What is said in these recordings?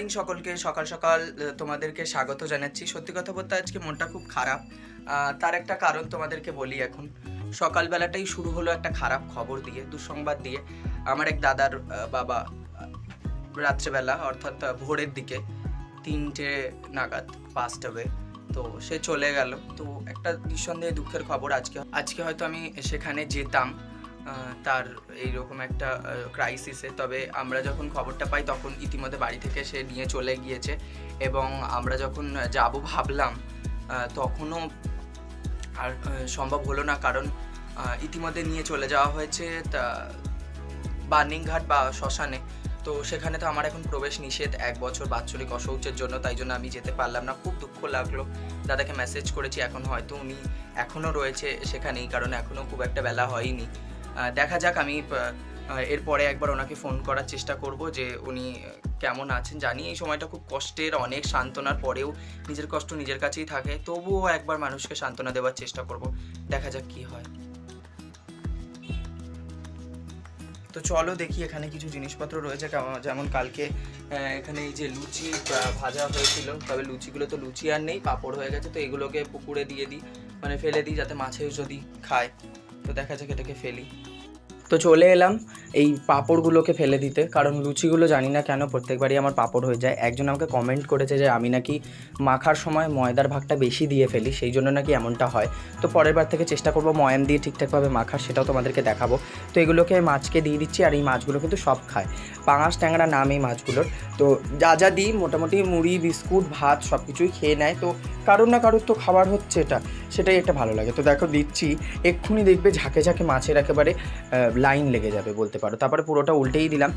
Morning সকলকে, সকাল সকাল তোমাদেরকে স্বাগত জানাচ্ছি। সত্যি কথা বলতে আজকে মনটা খুব খারাপ। তার একটা কারণ তোমাদেরকে বলি এখন। সকালবেলাটাই শুরু হলো একটা খারাপ খবর দিয়ে, দুঃসংবাদ দিয়ে। আমার এক দাদার বাবা রাত্রেবেলা, অর্থাৎ ভোরের দিকে তিনটে নাগাদ পাস্ট হবে তো সে চলে গেল। তো একটা নিঃসন্দেহে দুঃখের খবর আজকে। আজকে হয়তো আমি সেখানে যেতাম। তার এইরকম একটা ক্রাইসিসে তবে আমরা যখন খবরটা পাই, তখন ইতিমধ্যে বাড়ি থেকে সে নিয়ে চলে গিয়েছে এবং আমরা যখন যাব ভাবলাম তখনও আর সম্ভব হলো না। কারণ ইতিমধ্যে নিয়ে চলে যাওয়া হয়েছে তা বার্নিংঘাট বা শ্মশানে। তো সেখানে তো আমার এখন প্রবেশ নিষেধ। এক বছর বাৎসরিক অশৌচের জন্য, তাই জন্য আমি যেতে পারলাম না। খুব দুঃখ লাগল। দাদাকে মেসেজ করেছি, এখন হয়তো উনি এখনও রয়েছে সেখানেই, কারণ এখনও খুব একটা বেলা হয়নি। দেখা যাক, আমি এরপরে একবার ওনাকে ফোন করার চেষ্টা করব যে উনি কেমন আছেন। জানি এই সময়টা খুব কষ্টের, অনেক সান্ত্বনার পরেও নিজের কষ্ট নিজের কাছেই থাকে। তবুও একবার মানুষকে সান্ত্বনা দেওয়ার চেষ্টা করব। দেখা যাক কি হয়। তো চলো দেখি, এখানে কিছু জিনিসপত্র রয়েছে যেমন কালকে এখানে এই যে লুচি ভাজা হয়েছিল। তবে লুচিগুলো তো লুচি আর নেই, পাঁপড় হয়ে গেছে, তো এগুলোকে পুকুরে দিয়ে দিই মানে ফেলে দিই যাতে মাছে যদি খায়। তো দেখা যাক এটাকে ফেলি। তো চলে এলাম এই পাঁপড়গুলোকে ফেলে দিতে, কারণ লুচিগুলো জানি না কেন প্রত্যেকবারই আমার পাঁপড় হয়ে যায়। একজন আমাকে কমেন্ট করেছে যে, আমি নাকি মাখার সময় ময়দার ভাগটা বেশি দিয়ে ফেলি, সেই জন্য নাকি এমনটা হয়। তো পরের বার থেকে চেষ্টা করব ময়াম দিয়ে ঠিকঠাকভাবে মাখার সেটাও তোমাদেরকে দেখাবো। তো এগুলোকে মাছকে দিয়ে দিচ্ছি আর এই মাছগুলো কিন্তু সব খায়। পাঙাশ ট্যাংরা নাম এই মাছগুলোর। তো যা যা দিই, মোটামুটি মুড়ি, বিস্কুট, ভাত সব কিছুই খেয়ে নেয়। তো কারোর না কারোর তো খাবার হচ্ছে এটা, সেটাই একটা ভালো লাগে। তো দেখো দিচ্ছি, এক্ষুনি দেখবে ঝাঁকে ঝাঁকে মাছের একেবারে লাইন লেগে যাবে বলতে পারো। তারপরে পুরোটা উল্টেই দিলাম।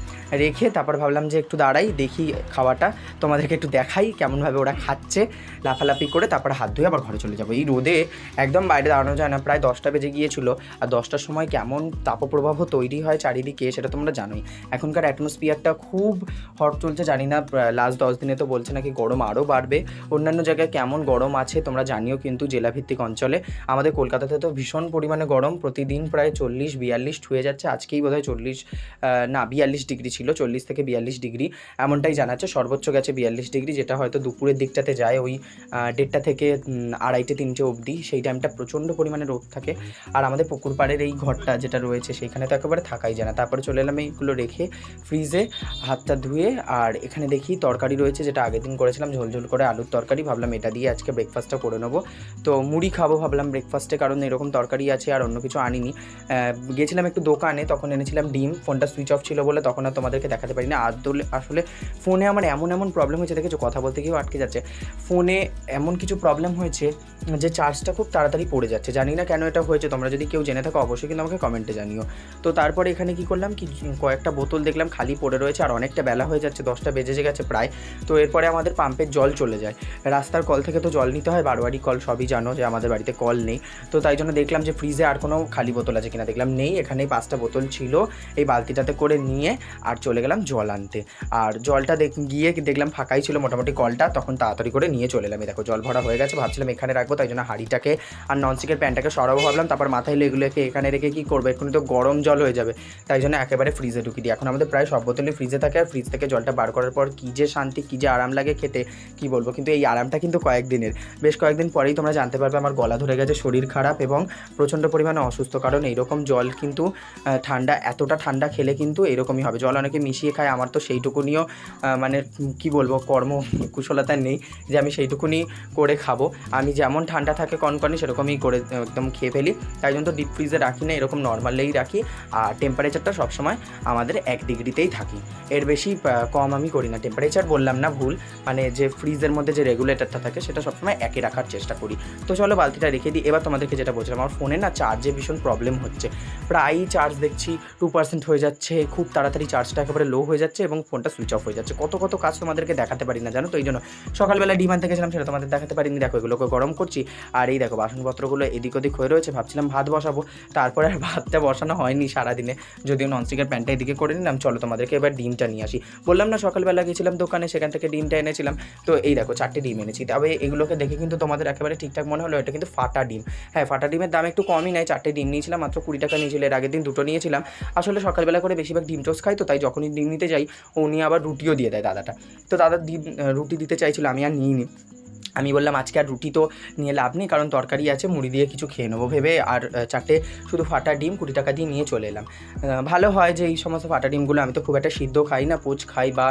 রেখে তারপর ভাবলাম যে একটু দাঁড়াই, দেখি খাওয়াটা। তোমাদেরকে একটু দেখাই কেমনভাবে ওরা খাচ্ছে। লাফালাফি করে তারপরে হাত ধুয়ে আবার ঘরে চলে যাব। এই রোদে একদম বাইরে দাঁড়ানো যায় না। প্রায় দশটা বেজে গিয়েছিল। আর দশটার সময় কেমন তাপপ্রবাহ তৈরি হয় চারিদিকে সেটা তোমরা জানোই। এখনকার অ্যাটমসফিয়ারটা খুব হট চলছে। জানি না লাস্ট দশ দিনে তো বলছে নাকি গরম আরও বাড়বে। অন্যান্য জায়গায় কেমন গরম আছে তোমরা জানিও কিন্তু জেলাভিত্তিক অঞ্চলে। আমাদের কলকাতাতে তো ভীষণ পরিমাণে গরম। প্রতিদিন প্রায় চল্লিশ, বিয়াল্লিশ, ছুঁয়ে যাচ্ছে। আজকেই বোধহয় চল্লিশ না, বিয়াল্লিশ ডিগ্রি ছিল, চল্লিশ থেকে বিয়াল্লিশ ডিগ্রি। এমনটাই জানাচ্ছে, সর্বোচ্চ গেছে বিয়াল্লিশ ডিগ্রি, যেটা হয়তো দুপুরের দিকটাতে যায় ওই দেড়টা থেকে আড়াইটে, তিনটে অবধি। সেই টাইমটা প্রচণ্ড পরিমাণে রোদ থাকে। আর আমাদের পুকুর পাড়ের এই ঘরটা যেটা রয়েছে সেইখানে তো একেবারে থাকাই যায় না। তারপরে চলে এলাম এইগুলো রেখে ফ্রিজে হাতটা ধুয়ে, আর এখানে দেখি তরকারি রয়েছে, যেটা আগের দিন করেছিলাম ঝোলঝোল করে আলুর তরকারি। ভাবলাম এটা দিয়ে আজকে ব্রেকফাস্টটা করে নেব। তো মুড়ি খাব ভাবলাম ব্রেকফাস্টে কারণ এরকম তরকারি আছে আর অন্য কিছু আনিনি। গেছিলাম একটু দোকানে তখন এনেছিলাম ডিম, ফোনটা সুইচ অফ ছিল বলে তখন আর তোমাদেরকে দেখাতে পারি না আসলে আসলে ফোনে আমার এমন এমন প্রবলেম হয়েছে, দেখেছ? কথা বলতে গিয়েও আটকে যাচ্ছে। ফোনে এমন কিছু প্রবলেম হয়েছে যে চার্জটা খুব তাড়াতাড়ি পড়ে যাচ্ছে। জানি না কেন এটা হয়েছে, তোমরা যদি কেউ জেনে থাকো অবশ্যই কিন্তু আমাকে কমেন্টে জানিও। তো তারপরে এখানে কি করলাম কি কয়েকটা বোতল দেখলাম খালি পড়ে রয়েছে আর অনেকটা বেলা হয়ে যাচ্ছে, দশটা বেজে গেছে প্রায়। তো এরপরে আমাদের পাম্পের জল চলে যায়। রাস্তার কল থেকে তো জল নিতে হয়, বারোয়ারি কল সবই জানো যে আমাদের বাড়িতে কল নেই। তো তাই জন্য দেখলাম যে ফ্রিজে আর কোনো খালি বোতল আছে কিনা। দেখলাম নেই, এখানেই পাঁচটা বোতল ছিল এই বালতিটাতে করে নিয়ে আর চলে গেলাম জল আনতে। আর জলটা দেখ, গিয়ে দেখলাম ফাঁকাই ছিল মোটামুটি কলটা, তখন তাড়াতাড়ি করে নিয়ে চলে এলাম। দেখো, জল ভরা হয়ে গেছে, ভাবছিলাম এখানে রাখব, তাই জন্য হাঁড়িটাকে আর ননস্টিকের প্যানটাকে সরাবো ভাবলাম, তারপর মাথায় এগুলোকে এখানে রেখে কী করব? এক্ষুনি তো গরম জল হয়ে যাবে, তাই জন্য একেবারে ফ্রিজে ঢুকিয়ে দিই। এখন আমাদের প্রায় সব বোতলই ফ্রিজে থাকে, আর ফ্রিজ থেকে জলটা বার করার পর কী যে শান্তি, কী যে আরাম লাগে খেতে, কী বলব? কিন্তু এই আরামটা কিন্তু কয়েকদিনের। বেশ কয়েকদিন পরেই তোমরা জানতে পারবে, আমার গলা ধরে গেছে, শরীর খারাপ এবং প্রচণ্ড পরিমাণে অসুস্থ, কারণ এইরকম জল কিন্তু ঠান্ডা, এতটা ঠান্ডা খেলে কিন্তু এরকমই হবে। জল অনেকে মিশিয়ে খায়, আমার তো সেইটুকুনিও মানে কি বলব, কর্ম কুশলতা নেই যে আমি সেইটুকুনি করে খাব। আমি যেমন ঠান্ডা থাকে কনকনে, সেরকমই করে, একদম খেয়ে ফেলি। তাই জন্য তো ডিপ ফ্রিজে রাখি না, এরকম নর্মালেই রাখি। আর টেম্পারেচারটা সবসময় আমাদের এক ডিগ্রিতেই থাকি। এর বেশি কম আমি করি না। টেম্পারেচার বললাম না ভুল মানে যে ফ্রিজের মধ্যে যে রেগুলেটরটা থাকে, সেটা সবসময় একই রাখার চেষ্টা করি। তো চলো বালতিটা রেখে দিই। এবার তোমাদেরকে যেটা বলছিলাম, আমার ফোনে না চার্জে ভীষণ প্রবলেম হচ্ছে। প্রায়ই চার্জ দেখছি টু পার্সেন্ট হয়ে যাচ্ছে, খুব তাড়াতাড়ি চার্জটা একেবারে লো হয়ে যাচ্ছে এবং ফোনটা সুইচ অফ হয়ে যাচ্ছে। কত কত কাজ তোমাদেরকে দেখাতে পারি না, জানো তো? এই জন্য সকালবেলা ডিমান্ড থেকেছিলাম সেটা তোমাদের দেখাতে পারিনি। দেখো, এগুলোকে গরম করছি, আর এই দেখো, বাসনপত্রগুলো এদিক ওদিক হয়ে রয়েছে, ভাবছিলাম ভাত বসাবো। তারপরে আর ভাতটা বসানো হয়নি সারাদিনে। যদিও ননস্টিকের প্যানটা এদিকে করে নিলাম, চলো তোমাদেরকে এবার ডিমটা নিয়ে আসি। বললাম না, সকালবেলা গেছিলাম দোকানে, সেখান থেকে ডিমটা এনেছিলাম। তো এই দেখো, চারটে ডিম এনেছি। তবে এগুলোকে দেখে কিন্তু তোমাদের একেবারে ঠিকঠাক মনে হলো, এটা কিন্তু ফাটা ডিম। হ্যাঁ ফাটা ডিমের দাম একটু কমই নেয় চারটে ডিম নিয়েছিলাম, মাত্র কুড়ি টাকা নিয়েছিল, এর আগের দিন দুটো নিয়েছিলাম। আসলে সকালবেলা করে বেশিরভাগ ডিম টোস্ট খাই তো, তাই যখনই ডিম নিতে যাই, উনি আবার রুটিও দিয়ে দেয় দাদাটা। তো দাদা ডিম রুটি দিতে চাইছিল, আমি আর নিইনি। আমি বললাম, আজকে আর রুটি তো নিয়ে লাভ নেই, কারণ তরকারি আছে, মুড়ি দিয়ে কিছু খেয়ে নেব। ভেবে আর চারটে শুধু ফাটা ডিম, কুড়ি টাকা দিয়ে নিয়ে চলে এলাম। ভালো হয় যে এই সমস্ত ফাটা ডিমগুলো আমি তো খুব একটা সিদ্ধ খাই না, পোচ খাই বা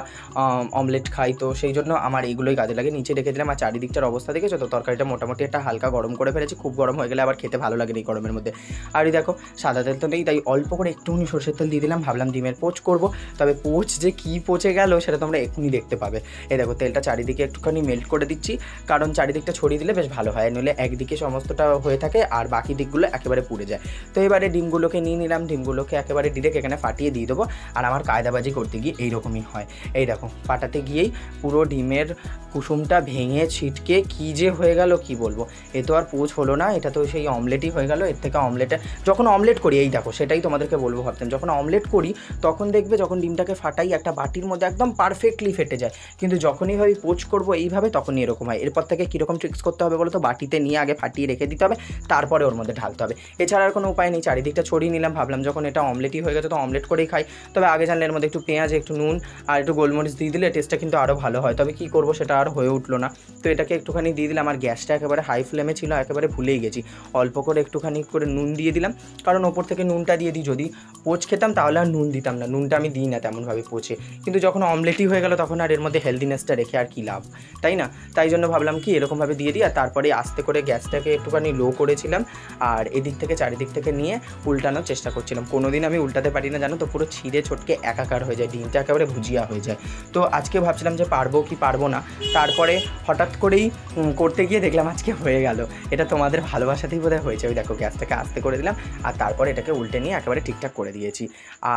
অমলেট খাই, তো সেই জন্য আমার এইগুলোই কাজে লাগে। নিচে রেখে দিলাম, আর চারিদিকটার অবস্থা দেখেছ তো? তরকারিটা মোটামুটি একটা হালকা গরম করে ফেলেছি, খুব গরম হয়ে গেলে আবার খেতে ভালো লাগে এই গরমের মধ্যে। আর এই দেখো, সাদা তেল তো নেই, তাই অল্প করে একটুখানি সরষের তেল দিয়ে দিলাম, ভাবলাম ডিমের পোচ করব। তবে পোচ যে কী পচে গেল, সেটা তোমরা এক্ষুনি দেখতে পাবে। এই দেখো, তেলটা চারিদিকে একটুখানি মেল্ট করে দিচ্ছি। কারণ চারিদিকটা ছড়িয়ে দিলে বেশ ভালো হয়। নইলে একদিকে সমস্তটা হয়ে থাকে আর বাকি দিকগুলো একেবারে পুড়ে যায়। তো এবারে ডিমগুলোকে নিয়ে নিলাম। ডিমগুলোকে একেবারে ডিরেক্ট এখানে ফাটিয়ে দিয়ে দেবো। আর আমার কায়দাবাজি করতে গিয়ে এইরকমই হয়। এই দেখো, ফাটাতে গিয়েই পুরো ডিমের কুসুমটা ভেঙে ছিটকে কী যে হয়ে গেল কি বলব? এ তো আর পোচ হলো না। এটা তো সেই অমলেটই হয়ে গেল। এর থেকে অমলেটে যখন অমলেট করি, এই দেখো, সেটাই তোমাদেরকে বলব ভাবতাম। যখন অমলেট করি, তখন দেখবে যখন ডিমটাকে ফাটাই, একটা বাটির মধ্যে একদম পারফেক্টলি ফেটে যায়। কিন্তু যখনই ভাবি পোচ করব এইভাবে তখনই এরকম হয়। এরপর থেকে কীরকম ট্রিক্স করতে হবে বলো তো বাটিতে নিয়ে আগে ফাটিয়ে রেখে দিতে হবে, তারপরে ওর মধ্যে ঢালতে হবে। এছাড়া আর কোনো উপায় নেই, চারিদিকটা ছড়িয়ে নিলাম। ভাবলাম যখন এটা অমলেটই হয়ে গেছে তো অমলেট করেই খাই। তবে আগে জানলে এর মধ্যে একটু পেঁয়াজ, একটু নুন আর একটু গোলমরিচ দিয়ে দিলে টেস্টটা কিন্তু আরও ভালো হয়। তবে কী করব সেটা আর হয়ে উঠল না। তো এটাকে একটুখানি দিয়ে দিলাম। আর গ্যাসটা একেবারে হাই ফ্লেমে ছিল, একেবারে ভুলেই গেছি। অল্প করে একটুখানি করে নুন দিয়ে দিলাম। কারণ ওপর থেকে নুনটা দিয়ে দিই, যদি পোচ খেতাম তাহলে আর নুন দিতাম না। নুনটা আমি দিই না তেমনভাবে পোচে। কিন্তু যখন অমলেটই হয়ে গেল তখন আর এর মধ্যে হেলদিনেসটা রেখে আর কী লাভ? তাই না? তাই জন্য ভাবলাম কি, এরকমভাবে দিয়ে দিই, আর তারপরে আস্তে করে গ্যাসটাকে একটুখানি লো করেছিলাম, আর এদিক থেকে, চারিদিক থেকে নিয়ে উল্টানোর চেষ্টা করছিলাম। কোনোদিন আমি উল্টাতে পারি না, জানো তো, পুরো ছিঁড়ে ছোটকে একাকার হয়ে যায় ডিমটা একেবারে ভুজিয়া হয়ে যায়। তো আজকে ভাবছিলাম যে পারব কি পারব না, তারপরে হঠাৎ করেই করতে গিয়ে দেখলাম আজকে হয়ে গেল। এটা তোমাদের ভালোবাসাতেই বোধহয় হয়েছে, ওই দেখো, গ্যাসটাকে আস্তে করে দিলাম, আর তারপরে এটাকে উল্টে নিয়ে একেবারে ঠিকঠাক করে দিয়েছি।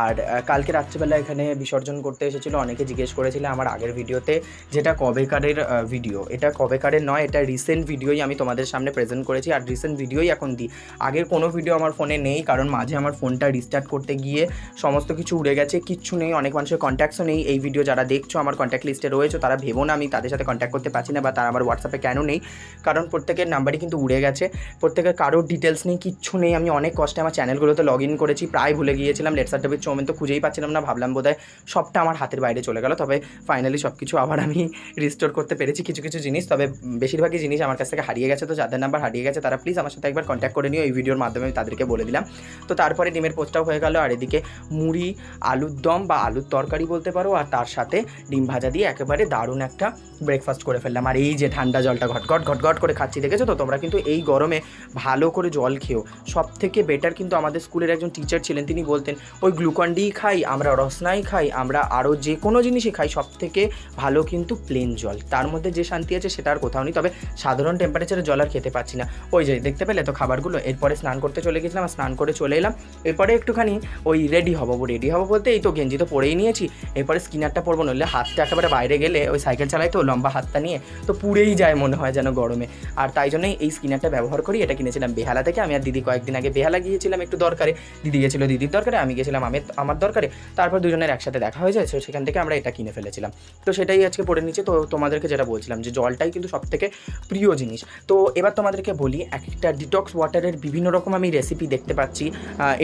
আর কালকে রাত্রিবেলা এখানে বিসর্জন করতে এসেছিল, অনেকে জিজ্ঞেস করেছিল আমার আগের ভিডিওতে, যেটা কবেকারের ভিডিও এটা কবেকারের নয়, এটা রিসেন্ট ভিডিওই আমি তোমাদের সামনে প্রেজেন্ট করেছি আর রিসেন্ট ভিডিওই এখন দিই আগের কোনো ভিডিও আমার ফোনে নেই, কারণ মাঝে আমার ফোনটা রিস্টার্ট করতে গিয়ে সমস্ত কিছু উড়ে গেছে, কিচ্ছু নেই, অনেক মানুষের কন্ট্যাক্টসও নেই। এই ভিডিও যারা দেখছ, আমার কন্ট্যাক্ট লিস্টে রয়েছে, তারা ভেবো না আমি তাদের সাথে কন্ট্যাক্ট করতে পারছি না বা তারা আমার হোয়াটসঅ্যাপে কেন নেই, কারণ প্রত্যেকের নাম্বারই কিন্তু উড়ে গেছে। প্রত্যেকের কারোর ডিটেলস নেই, কিচ্ছু নেই। আমি অনেক কষ্টে আমার চ্যানেলগুলোতে লগ ইন করেছি, প্রায় ভুলে গিয়েছিলাম লেট সার্টিফিকেট চৌমেন তো খুঁজেই পাচ্ছিলাম না, ভাবলাম বোধহয় সবটা আমার হাতের বাইরে চলে গেল। তবে ফাইনালি সব কিছু আবার আমি রিস্টোর করতে পেরেছি, কিছু কিছু জিনিস। তবে বেশিরভাগই জিনিস আমার কাছ থেকে হারিয়ে গেছে, তো যাদের নাম্বার হারিয়ে গেছে তারা প্লিজ আমার সাথে একবার কন্ট্যাক্ট করে নিও। এই ভিডিওর মাধ্যমে আমি তাদেরকে বলে দিলাম। তো তারপরে ডিমের পোস্টটাও হয়ে গেল। আর এদিকে মুড়ি, আলুর দম বা আলুর তরকারি বলতে পারো, আর তার সাথে ডিম ভাজা দিয়ে একেবারে দারুণ একটা ব্রেকফাস্ট করে ফেললাম। আর এই যে ঠান্ডা জলটা ঘটঘট ঘটঘট করে খাচ্ছি, দেখেছ তো? তোমরা কিন্তু এই গরমে ভালো করে জল খেও। সব থেকে বেটার কিন্তু আমাদের স্কুলের একজন টিচার ছিলেন, তিনি বলতেন, ওই গ্লুকন ডি খাই, আমরা রসনাই খাই, আমরা আরও যে কোনো জিনিসই খাই সব থেকে ভালো কিন্তু প্লেন জল। তার মধ্যে যে শান্তি আছে সেটা আর কোথাও নেই। তবে সাধারণ টেম্পারেচারে জল আর খেতে পাচ্ছি না। ওই যে দেখতে পেলে তো খাবারগুলো? এরপরে স্নান করতে চলে গেছিলাম স্নান করে চলে এলাম। এরপরে একটুখানি ওই রেডি হব রেডি হব বলতে এই তো গেঞ্জি তো পরেই নিয়েছি। এরপরে স্কিনারটা পরবো, নইলে হাতটা একেবারে বাইরে গেলে ওই সাইকেল চালাই তো, লম্বা হাতটা নিয়ে তো পুড়েই যায় মনে হয় যেন গরমে। আর তাই জন্যই এই স্কিনারটা ব্যবহার করি, এটা কিনেছিলাম বেহালা থেকে। আমি আর দিদি কয়েকদিন আগে বেহালা গিয়েছিলাম একটু দরকারে। দিদি গেছিল দিদির দরকারে, আমি গেছিলাম আমি আমার দরকারে। তারপর দুজনের একসাথে দেখা হয়ে যায় সেখান থেকে আমরা এটা কিনে ফেলেছিলাম। তো সেটাই আজকে পড়ে নিচ্ছে তো তোমাদেরকে যেটা বলছিলাম যে জলটাই কিন্তু সব থেকে প্রিয় জিনিস। তো এবার তোমাদেরকে বলি এক একটা ডিটক্স ওয়াটারের বিভিন্ন রকম আমি রেসিপি দেখতে পাচ্ছি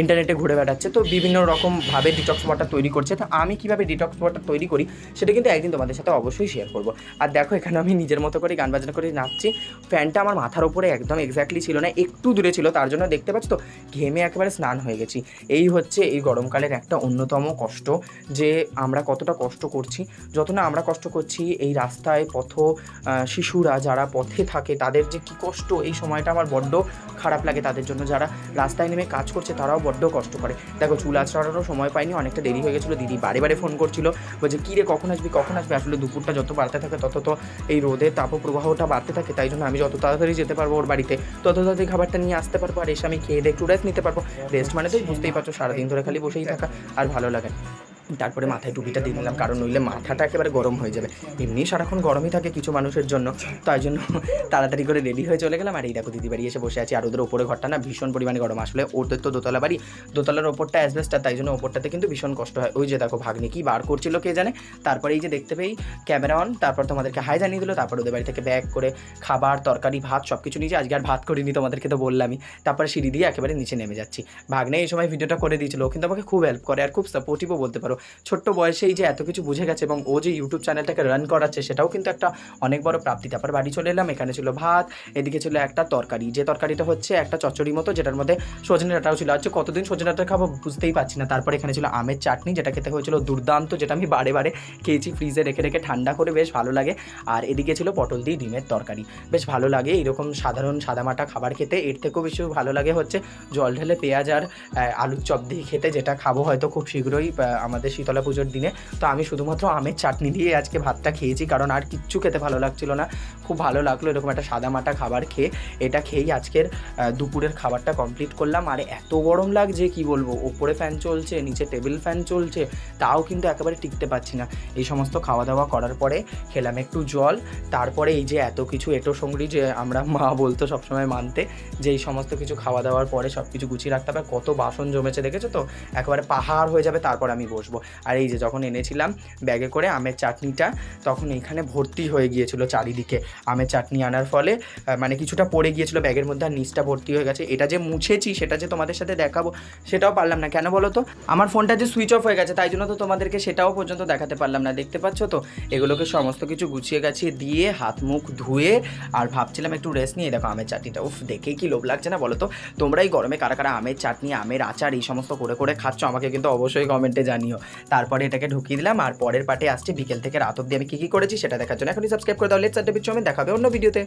ইন্টারনেটে ঘুরে বেড়াচ্ছে। তো বিভিন্ন রকমভাবে ডিটক্স ওয়াটার তৈরি করছে। তো আমি কীভাবে ডিটক্স ওয়াটার তৈরি করি সেটা কিন্তু একদিন তোমাদের সাথে অবশ্যই শেয়ার করব। আর দেখো এখানে আমি নিজের মতো করে গান বাজনা করে নাচছি। ফ্যানটা আমার মাথার ওপরে একদম এক্স্যাক্টলি ছিল না একটু দূরে ছিল তার জন্য দেখতে পাচ্ছ তো ঘেমে একেবারে স্নান হয়ে গেছি। এই হচ্ছে এই গরমকালের একটা অন্যতম কষ্ট যে আমরা কতটা কষ্ট করছি। যত না আমরা কষ্ট করছি এই রাস্তায় পথ আহ, শিশুরা যারা পথে থাকে, তাদের যে কী কষ্ট, এই সময়টা আমার বড্ড খারাপ লাগে। তাদের জন্য যারা রাস্তায় নেমে কাজ করছে, তারাও বড্ড কষ্ট করে। দেখো, চুল আঁচড়ারও সময় পাইনি, অনেকটা দেরি হয়ে গেছিল। দিদি বারে বারে ফোন করছিল, বলছে, কী রে, কখন আসবি কখন আসবি? আসলে দুপুরটা যত বাড়তে থাকে, তত তো এই রোদের তাপপ্রবাহটা বাড়তে থাকে, তাই জন্য আমি যত তাড়াতাড়ি যেতে পারব ওর বাড়িতে, তত তাড়াতাড়ি খাবারটা নিয়ে আসতে পারব। আর এসে আমি খেয়ে দিয়ে একটু রেস্ট নিতে পারব। রেস্ট মানে তো বুঝতেই পারছ, সারাদিন ধরে খালি বসেই থাকা, আর ভালো লাগে। তারপরে মাথায় টুপিটা দিয়ে নিলাম, কারণ নইলে মাথাটা একেবারে গরম হয়ে যাবে। এমনি সারাক্ষণ গরমই থাকে কিছু মানুষের জন্য, তাই জন্য তাড়াতাড়ি করে রেডি হয়ে চলে গেলাম। আর এই দেখো দিদি বাড়ি এসে বসে আছি, আর ওদের ওপরে ঘরটা না ভীষণ পরিমাণে গরম। আসলে ওদের তো দোতলা বাড়ি, দোতলার ওপরটা অ্যাসবেস্টার তাই জন্য ওপরটাতে কিন্তু ভীষণ কষ্ট হয়। ওই যে দেখো ভাগ্নি কি বার করছিল, কে জানে? তারপরে এই যে দেখতে পেই ক্যামেরা অন তারপর তোমাদেরকে হাই জানিয়ে দিল, তারপর ওদের বাড়ি থেকে ব্যাগ করে খাবার, তরকারি, ভাত সব কিছু নিয়েছি আজকে আর ভাত করিনি তোমাদেরকে তো বললামই। তারপরে সিঁড়ি দিয়ে একেবারে নিচে নেমে যাচ্ছি। ভাগ্নে এই সময় ভিডিওটা করে দিয়েছিল কিন্তু আমাকে খুব হেল্প করে, আর খুব সাপোর্টিভও বলতে পারো। ছোট্ট বয়সেই যে এত কিছু বুঝে গেছে এবং ও যে ইউটিউব চ্যানেলটাকে রান করাচ্ছে, সেটাও কিন্তু একটা অনেক বড় প্রাপ্তি। তারপর বাড়ি চলে এলাম, এখানে ছিল ভাত, এদিকে ছিল একটা তরকারি। যে তরকারিটা হচ্ছে একটা চচ্চড়ি মতো, যেটার মধ্যে সজনে ডাঁটাও ছিল। আজকে কতদিন সজনে ডাঁটা খাব বুঝতেই পারছি না। তারপর এখানে ছিল আমের চাটনি, যেটা খেতে হয়েছিল দুর্দান্ত, যেটা আমি বারে বারে খেয়েছি ফ্রিজে রেখে রেখে, ঠান্ডা করে বেশ ভালো লাগে। আর এদিকে ছিল পটল দিয়ে ডিমের তরকারি। বেশ ভালো লাগে এরকম সাধারণ সাদামাটা খাবার খেতে। এর থেকেও বেশি ভালো লাগে হচ্ছে জল ঢেলে পেঁয়াজ আর আলুর চপ দিয়ে খেতে, যেটা খাব হয়তো খুব শীঘ্রই আমাদের শীতলা পুজোর দিনে। তো আমি শুধুমাত্র আমের চাটনি দিয়ে আজকে ভাতটা খেয়েছি, কারণ আর কিচ্ছু খেতে ভালো লাগছিল না। খুব ভালো লাগল এরকম একটা সাদা মাটা খাবার খেয়ে। এটা খেয়েই আজকের দুপুরের খাবারটা কমপ্লিট করলাম। আর এত গরম লাগছে, কি বলব? ওপরে ফ্যান চলছে, নিচে টেবিল ফ্যান চলছে, তাও কিন্তু একেবারে টিকতে পারছি না। এই সমস্ত খাওয়া দাওয়া করার পরে খেলাম একটু জল। তারপরে এই যে এত কিছু, এটো সঙ্গী যে আমরা মা বলতো সবসময় মানতে, যে এই সমস্ত কিছু খাওয়া দাওয়ার পরে সব কিছু গুছিয়ে রাখতে হবে। কত বাসন জমেছে, দেখেছ তো? একেবারে পাহাড় হয়ে যাবে, তারপর আমি বসবো। আর এই যে যখন এনেছিলাম ব্যাগে করে আমের চাটনিটা, তখন এখানে ভর্তি হয়ে গিয়েছিল চারিদিকে। আমের চাটনি আনার ফলে মানে কিছুটা পড়ে গিয়েছিল, ব্যাগের মধ্যে আর নিচটা ভর্তি হয়ে গেছে। এটা যে মুছেছি, সেটা যে তোমাদের সাথে দেখাবো, সেটাও পারলাম না। কেন বলো তো? আমার ফোনটা যে সুইচ অফ হয়ে গেছে, তাই জন্য তো তোমাদেরকে সেটাও পর্যন্ত দেখাতে পারলাম না। দেখতে পাচ্ছ তো? এগুলোকে সমস্ত কিছু গুছিয়ে গাছিয়ে দিয়ে, হাত মুখ ধুয়ে, আর ভাবছিলাম একটু রেস্ট নিয়ে দেখো আমের চাটনিটা। উফ দেখেই কি লোভ লাগছে না বলো তো? তোমরা এই গরমে কারা কারা আমের চাটনি, আমের আচার এই সমস্ত করে করে খাচ্ছ, আমাকে কিন্তু অবশ্যই কমেন্টে জানিও। তারপরে এটাকে ঢুকিয়ে দিলাম, আর পরের পার্টে আসছে, বিকেল থেকে রাত অব্দি আমি কী কী করেছি সেটা দেখার জন্য এখনই সাবস্ক্রাইব করে দাও। লেটস আড্ডা বিচ্ছু আমি দেখাবে অন্য ভিডিওতে